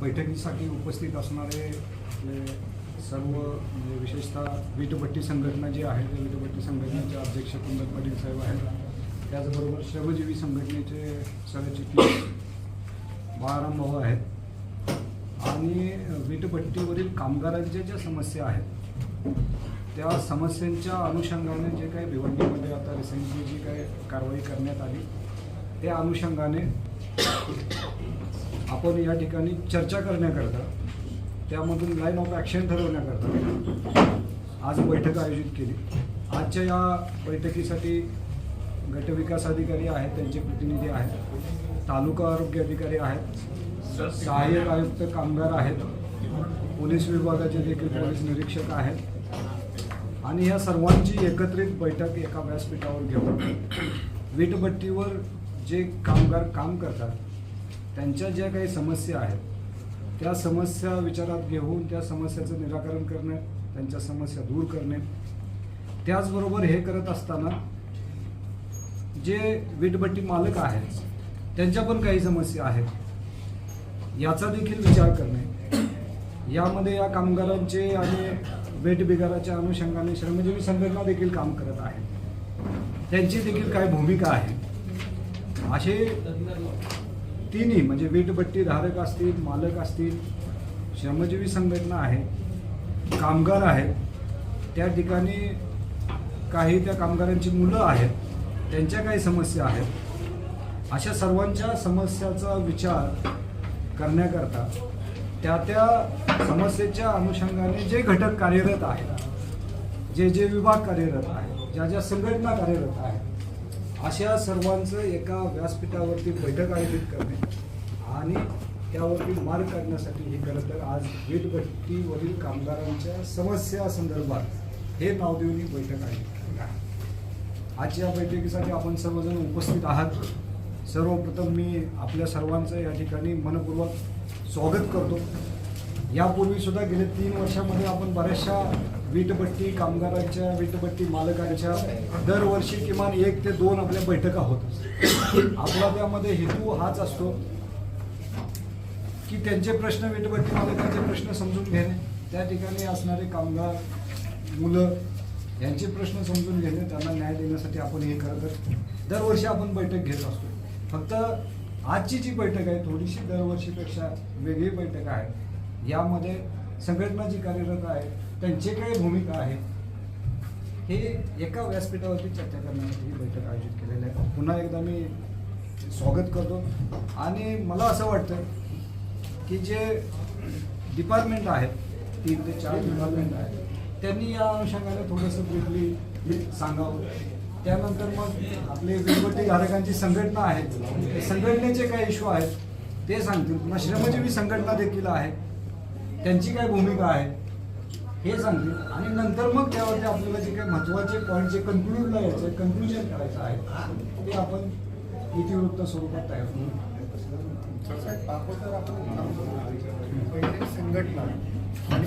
बैठकीसाठी उपस्थित असणारे म्हणजे सर्व म्हणजे विशेषतः वीटभट्टी संघटना जी आहे त्या वीटभट्टी संघटनेचे अध्यक्ष कुंदन पाटील साहेब आहेत. त्याचबरोबर श्रमजीवी संघटनेचे सरचिटणीस बाळाराम भाऊ आहेत. आणि वीटभट्टीवरील कामगारांच्या ज्या समस्या आहेत त्या समस्यांच्या अनुषंगाने जे काही भिवंडीमध्ये आता रिसेंटली जी काही कारवाई करण्यात आली त्या अनुषंगाने आपण या ठिकाणी चर्चा करण्याकरता त्यामधून लाईन ऑफ ॲक्शन ठरवण्याकरता आज बैठक आयोजित केली. आजच्या या बैठकीसाठी गटविकास अधिकारी आहेत त्यांचे प्रतिनिधी आहेत तालुका आरोग्य अधिकारी आहेत सहाय्यक आयुक्त कामगार आहेत पोलीस विभागाचे देखील पोलीस निरीक्षक आहेत आणि ह्या सर्वांची एकत्रित बैठक एका व्यासपीठावर घेऊन. वीटभट्टीवर जे कामगार काम करतात त्यांच्या ज्या काही समस्या आहेत त्या समस्या विचारात घेऊन त्या समस्याचं निराकरण करणे त्यांच्या समस्या दूर करणे. त्याचबरोबर हे करत असताना जे वीटभट्टी मालक आहेत त्यांच्या पण काही समस्या आहेत. याचा देखील विचार करणे. यामध्ये या कामगारांचे आणि बेटबिगाराच्या अनुषंगाने श्रमजीवी म्हणजे संघटना देखील काम करत आहे. त्यांची देखील काय भूमिका आहे? असे तिन्ही म्हणजे वीटभट्टी धारक असतील मालक असतील श्रमजीवी संघटना आहे कामगार आहेत त्या ठिकाणी काही त्या कामगारांची मुलं आहेत त्यांच्या काही समस्या आहेत. अशा सर्वांच्या समस्याचा विचार करण्याकरता त्या त्या समस्येच्या अनुषंगाने जे घटक कार्यरत आहेत जे जे विभाग कार्यरत आहेत ज्या ज्या संघटना कार्यरत आहेत अशा सर्वांचं एका व्यासपीठावरती बैठक आयोजित करणे आणि त्यावरती मार्ग काढण्यासाठी हे खरं तर आज वीटभट्टीवरील कामगारांच्या समस्या संदर्भात हे नाव देऊन ही बैठक आयोजित आहे. आजच्या बैठकीसाठी आपण सर्वजण उपस्थित आहात. सर्वप्रथम मी आपल्या सर्वांचं या ठिकाणी मनपूर्वक स्वागत करतो. यापूर्वी सुद्धा गेले तीन वर्षामध्ये आपण बऱ्याचशा वीटभट्टी कामगारांच्या वीटभट्टी मालकांच्या दरवर्षी किमान एक ते दोन आपल्या बैठका होत आपला त्यामध्ये हेतू हाच असतो की त्यांचे प्रश्न वीटभट्टी मालकांचे प्रश्न समजून घेणे त्या ठिकाणी असणारे कामगार मुलं यांचे प्रश्न समजून घेणे त्यांना न्याय देण्यासाठी आपण हे खरं तर दरवर्षी आपण बैठक घेत असतो. फक्त आजची जी बैठक आहे थोडीशी दरवर्षीपेक्षा वेगळी बैठक आहे. यामध्ये संघटना जी कार्यरत आहे त्यांची काही भूमिका आहे हे एका व्यासपीठावरती चर्चा करण्यासाठी ही बैठक आयोजित केलेली आहे. पुन्हा एकदा मी स्वागत करतो. आणि मला असं वाटतं की जे डिपार्टमेंट आहेत तीन ते चार डिपार्टमेंट आहेत त्यांनी या अनुषंगाने थोडंसं ब्रिफली सांगावं. त्यानंतर मग आपले वीटभट्टी धारकांची संघटना आहे संघटनेचे काय इश्यू आहेत ते सांगतील. पुन्हा श्रमजीवी संघटना देखील आहे. त्यांची काय भूमिका आहे? हे सांगतील आणि नंतर मग त्यावरती आपल्याला जे काही महत्त्वाचे पॉईंट जे कन्क्लूडला यायचं कन्क्लुजन करायचं आहे ते आपण इतिवृत्त स्वरूपात तयार करू. अगोदर आपण पहिले संघटना आणि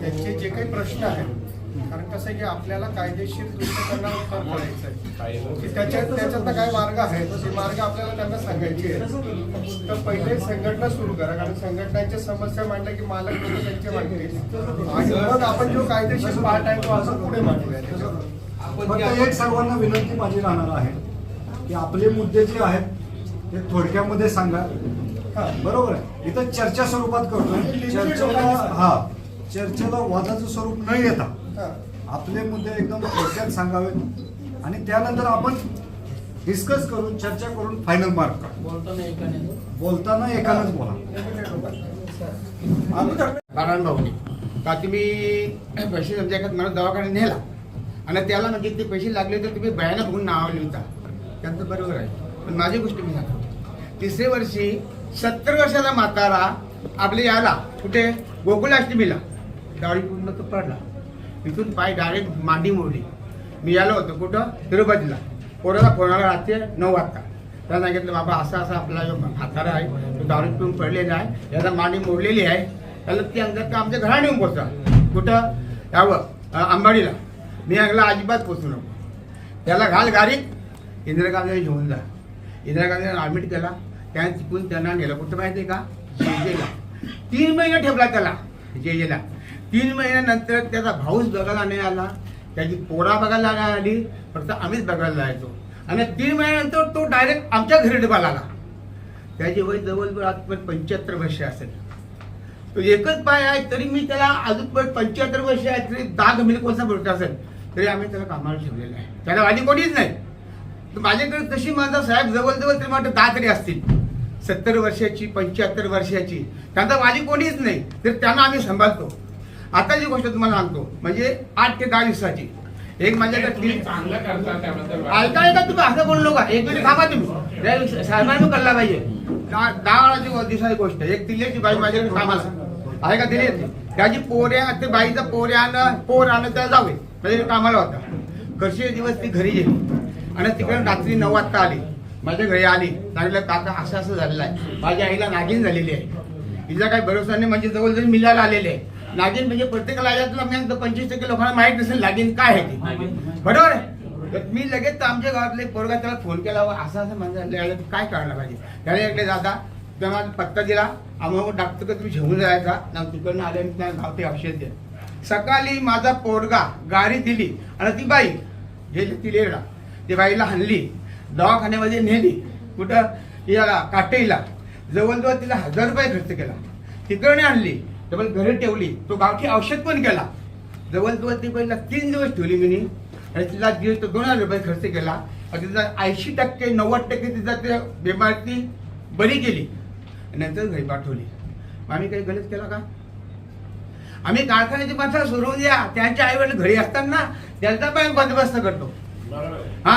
त्यांचे जे काही प्रश्न आहेत कारण कसं आहे की आपल्याला कायदेशीर दृष्टिकोनावर करायचं आहे की त्याच्यात काय मार्ग आहेत? ते मार्ग आपल्याला त्यांना सांगायचे आहेत. तर पहिले संघटना सुरू करा कारण संघटनांच्या समस्या मांडल्या की मालक लोक त्यांचे मांडतील आणि मग आपण जो कायदेशीर पार्ट आहे तो असं पुढे मांडूया. एक सर्वांना विनंती माझी राहणार आहे की आपले मुद्दे जे आहेत ते थोडक्यामध्ये सांगा. हा. बरोबर आहे. इथं चर्चा स्वरूपात करतोय. चर्चेला हा. चर्चेला वादाचं स्वरूप न येता. आपले मुद्दे एकदम थोडक्यात सांगावे आणि त्यानंतर आपण डिस्कस करून चर्चा करून फायनल मार्क काढू. बोलताना एकानंच बोला. बाराण भाऊनी का तुम्ही पैसे एखाद मला दवाखान्यात नेला? आणि त्याला म्हणजे ते पैसे लागले तर तुम्ही भयानक म्हणून नाव लिहिता. त्यांचं बरोबर आहे. पण माझी गोष्ट मी सांगतो. तिसरे वर्षी सत्तर वर्षाचा म्हातारा आपले याला कुठे? गोकुलाष्टमीला डाळी पूर्ण तो पडला. तिथून पाय डायरेक्ट मांडी मोडली. मी आलो होतो कुठं? तिरुपतीला. पोराला फोन आला रात्री नऊ वाजता. त्याला सांगितलं बाबा असा असा आपला जो म्हातारा आहे तो दारू पिऊन पडलेला आहे याला मांडी मोडलेली आहे. त्याला ती अंगात का आमच्या घरा नेऊन पोचला कुठं? यावं आंबाडीला अंबाडीला. मी अंगला अजिबात पोचू नको. त्याला घाल गाडीत. इंदिरा गांधी घेऊन जा. इंदिरा गांधीने ॲडमिट केला. त्याने तिकून त्यांना नेलं. कुठं माहिती आहे का? जेजेला. तीन महिने ठेवला त्याला. जेजेला. तीन महिन्यानंतर त्याचा भाऊच बघायला नाही आला. त्याची पोरा बघायला नाही आली फक्त आम्हीच बघायला जायचो. आणि तीन महिन्यानंतर तो डायरेक्ट आमच्या घरी डबाला आला त्याची वय जवळजवळ आजपर्यंत पंच्याहत्तर वर्ष असेल. तो एकच पाय आहे तरी मी त्याला अजूनपर्यंत पंच्याहत्तर वर्ष आहे तरी दाग गंभीर कोणता बोलत असेल. तरी आम्ही त्याला कामाला ठेवलेलं आहे. त्याला वाली कोणीच नाही. तर माझ्याकडे तशी माझा साहेब जवळजवळ तरी वाटतं दहा तरी असतील. सत्तर वर्षाची पंच्याहत्तर वर्षाची. त्यांचा वाली कोणीच नाही. तर त्यांना आम्ही सांभाळतो. आता जी गोष्ट तुम्हाला सांगतो म्हणजे आठ ते दहा दिवसाची. एक माझ्याकडे करता त्याबद्दल ऐका ऐका तुम्ही असं बोलू नका. एक मिनिट थांबा तुम्ही. साहेबांनी कळला पाहिजे. दहा दिवसाची गोष्ट. एक दिल्लीची बाई माझ्याकडे कामाला. आहे का दिली त्याची पोऱ्या ते बाईचा पोऱ्यानं पोर आणत त्याला जावे म्हणजे कामाला होता. कशी दिवस ती घरी गेली. आणि तिकडे रात्री नऊ वाजता आली. माझ्या घरी आली. सांगितलं काका असं असं झालेलं आहे. माझ्या आईला नागिन झालेली आहे. तिचा काही भरोसा नाही. म्हणजे जवळजवळ मिलायला आलेले आहे. नागिन म्हणजे प्रत्येकाला याच्यातला पंचवीस टक्के लोकांना माहीत नसेल नागिन काय आहे ती. बरोबर आहे? तर मी लगेच आमच्या गावातले पोरगा त्याला फोन केला व असं असं म्हणजे काय करायला पाहिजे? त्याने एकटे दादा तेव्हा पत्ता दिला. आम्हाला डॉक्टर तुम्ही घेऊन जायचा. ना तिकडनं आले आणि त्या गावठी औषध द्या. सकाळी माझा पोरगा गाडी दिली आणि ती बाई गेली ती लेडा ती बाईला हाणली. दवाखान्यामध्ये नेली. कुठं याला काटेला जवळजवळ तिला हजार रुपये खर्च केला. तिकडने आणली. डबल घरी ठेवली तो गावठी औषध पण केला जवळजवळ ती पहिला तीन दिवस ठेवली मी आणि तिला दीड ते दोन हजार रुपये खर्च केला. आणि तिचा ऐंशी टक्के नव्वद टक्के तिचा त्या बिमारी बरी केली. आणि नंतर घरी पाठवली. आम्ही काही गलत केला का? आम्ही कारखान्याची माणसं सोडवून द्या. त्यांच्या आई वडील घरी असताना त्यांचा पण बंदोबस्त करतो. हा.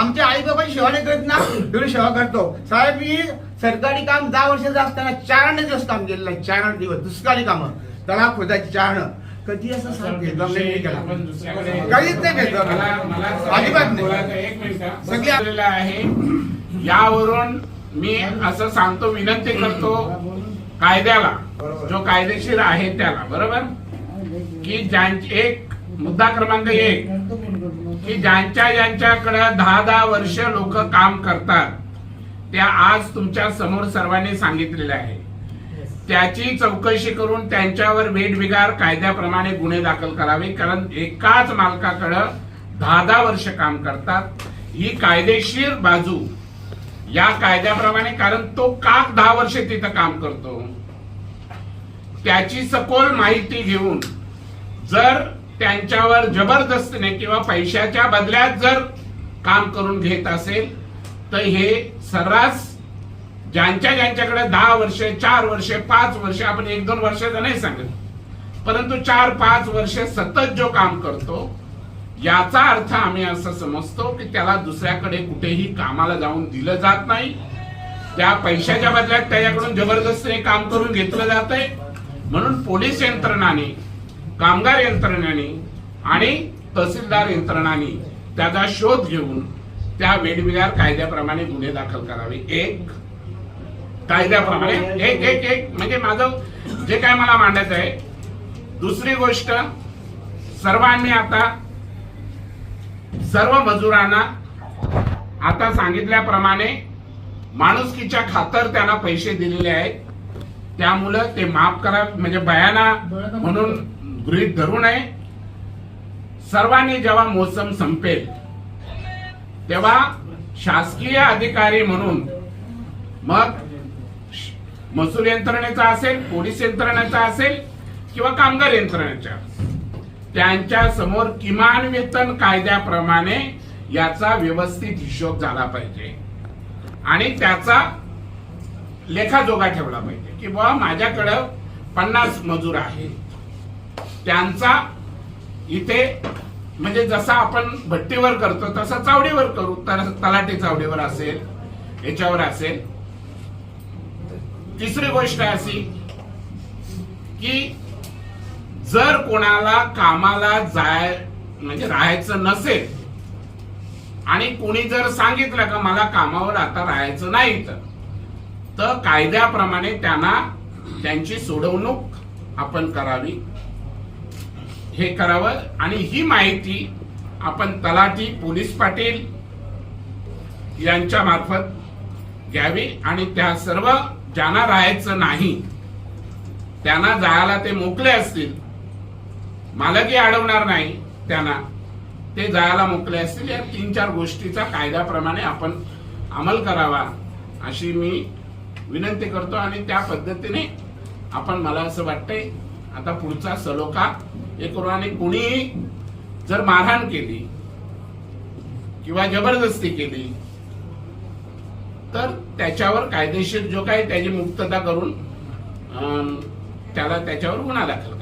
आमच्या आई बाबा सेवा नाही करत ना तेवढी सेवा करतो. साहेब मी सरकारी काम दहा वर्षाचं असताना चार दिवस काम केलेलं आहे चार दिवस दुष्काळी कामं. तलाव खोदायची चारण. कधी असं भेदभाव नाही केला. काहीच नाही भेदभाव अजिबात नाही. सगळी आहे. यावरून मी असं सांगतो विनंती करतो कायद्याला. जो कायदेशीर आहे त्याला बरोबर? की ज्यांचे एक मुद्दा क्रमांक एक. की ज्यांच्या ज्यांच्याकडे दहा दहा वर्ष लोक काम करतात त्या आज तुमच्यासमोर सर्वांनी सांगितलेले आहे. त्याची चौकशी करून त्यांच्यावर वेठबिगार कायद्याप्रमाणे गुन्हे दाखल करावे कारण एकाच मालकाकडं दहा दहा वर्ष काम करतात. ही कायदेशीर बाजू या कायद्याप्रमाणे कारण तो का दहा वर्ष तिथं काम करतो? त्याची सखोल माहिती घेऊन जर त्यांच्यावर जबरदस्तीने किंवा पैशाच्या बदल्यात जर काम करून घेत असेल तर हे सर्रास ज्यांच्या ज्यांच्याकडे दहा वर्ष चार वर्ष पाच वर्ष आपण एक दोन वर्षाचं नाही सांगत. परंतु चार पाच वर्ष सतत जो काम करतो याचा अर्थ आम्ही असं समजतो की त्याला दुसऱ्याकडे कुठेही कामाला जाऊन दिलं जात नाही. त्या पैशाच्या बदल्यात त्याच्याकडून जबरदस्तीने काम करून घेतलं जात आहे म्हणून पोलीस यंत्रणाने कामगार यंत्रणाने आणि तहसीलदार यंत्रणाने त्याचा शोध घेऊन त्या वेगवेगळ्या कायद्याप्रमाणे गुन्हे दाखल करावे. एक. कायद्याप्रमाणे एक एक एक. म्हणजे माझं जे काय मला मांडायचं आहे दुसरी गोष्ट सर्वांनी आता सर्व मजुरांना आता सांगितल्याप्रमाणे माणुसकीच्या खातर त्यांना पैसे दिलेले आहेत. त्यामुळं ते माफ करा म्हणजे बयाना म्हणून गृहित धरू नये. सर्वांनी जेव्हा मोसम संपेल तेव्हा शासकीय अधिकारी म्हणून मग महसूल यंत्रणेचा असेल पोलीस यंत्रणेचा असेल किंवा कामगार यंत्रणेच्या त्यांच्यासमोर किमान वेतन कायद्याप्रमाणे याचा व्यवस्थित हिशोब झाला पाहिजे. आणि त्याचा लेखाजोगा ठेवला पाहिजे की बाबा माझ्याकडं पन्नास मजूर आहेत. त्यांचा इथे म्हणजे जसा आपण भट्टीवर करतो तसं चावडीवर करू तर तलाठी चावडीवर असेल याच्यावर असेल. तिसरी गोष्ट अशी की जर कोणाला कामाला जाय म्हणजे राहायचं नसेल आणि कोणी जर सांगितलं का मला कामावर आता राहायचं नाही तर तर कायद्याप्रमाणे त्यांना त्यांची सोडवणूक आपण करावी. हे करावं आणि ही माहिती आपण तलाठी पोलीस पाटील यांच्या मार्फत घ्यावी आणि त्या सर्व ज्यांना राहायचं नाही त्यांना जायला ते मोकले असतील. मालकी अडवणार नाही त्यांना. ते जायला मोकले असतील. या तीन चार गोष्टीचा कायद्याप्रमाणे आपण अंमल करावा अशी मी विनंती करतो आणि त्या पद्धतीने आपण मला असं वाटतंय आता पुढचा सलोखा हे करून आणि कुणीही जर मारहाण केली किंवा जबरदस्ती केली तर त्याच्यावर कायदेशीर जो काही त्याची मुक्तता करून अं, त्याला त्याच्यावर गुन्हा दाखल